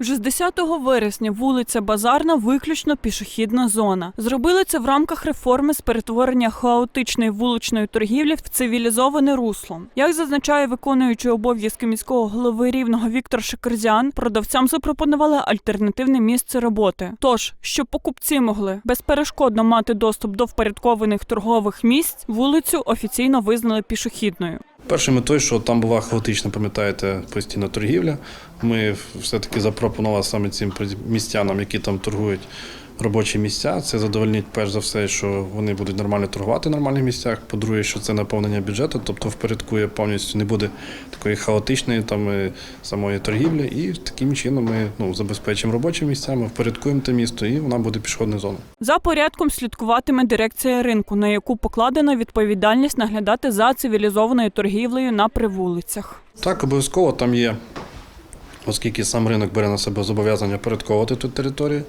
Вже з 10 вересня вулиця Базарна виключно пішохідна зона. Зробили це в рамках реформи з перетворення хаотичної вуличної торгівлі в цивілізоване русло. Як зазначає виконуючий обов'язки міського голови рівного Віктор Шикерзян, продавцям запропонували альтернативне місце роботи. Тож, щоб покупці могли безперешкодно мати доступ до впорядкованих торгових місць, вулицю офіційно визнали пішохідною. Першою метою, що там була хаотична, пам'ятаєте, постійна торгівля. Ми все-таки запропонували саме цим містянам, які там торгують робочі місця. Це задовольнить перш за все, що вони будуть нормально торгувати в нормальних місцях. По-друге, що це наповнення бюджету, тобто впорядкує повністю не буде такої хаотичної там е, самої торгівлі. І таким чином ми ну, забезпечимо робочі місця, ми впорядкуємо те місто, і вона буде пішохідною зоною. За порядком слідкуватиме дирекція ринку, на яку покладена відповідальність наглядати за цивілізованою торгівлею на привулицях. Так, обов'язково там є, оскільки сам ринок бере на себе зобов'язання порядковувати ту територію.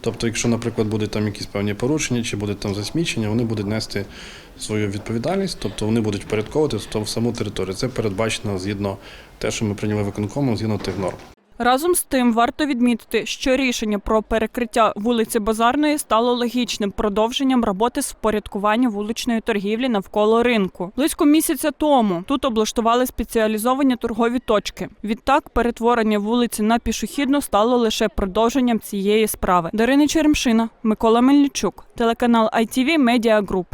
Тобто, якщо, наприклад, будуть там якісь певні порушення чи будуть там засмічення, вони будуть нести свою відповідальність, тобто вони будуть впорядковувати в саму територію. Це передбачено згідно те, що ми прийняли виконкомом, згідно тих норм. Разом з тим варто відмітити, що рішення про перекриття вулиці Базарної стало логічним продовженням роботи з впорядкування вуличної торгівлі навколо ринку. Близько місяця тому тут облаштували спеціалізовані торгові точки. Відтак, перетворення вулиці на пішохідну стало лише продовженням цієї справи. Дарина Черемшина, Микола Мельничук, телеканал ITV Media Group.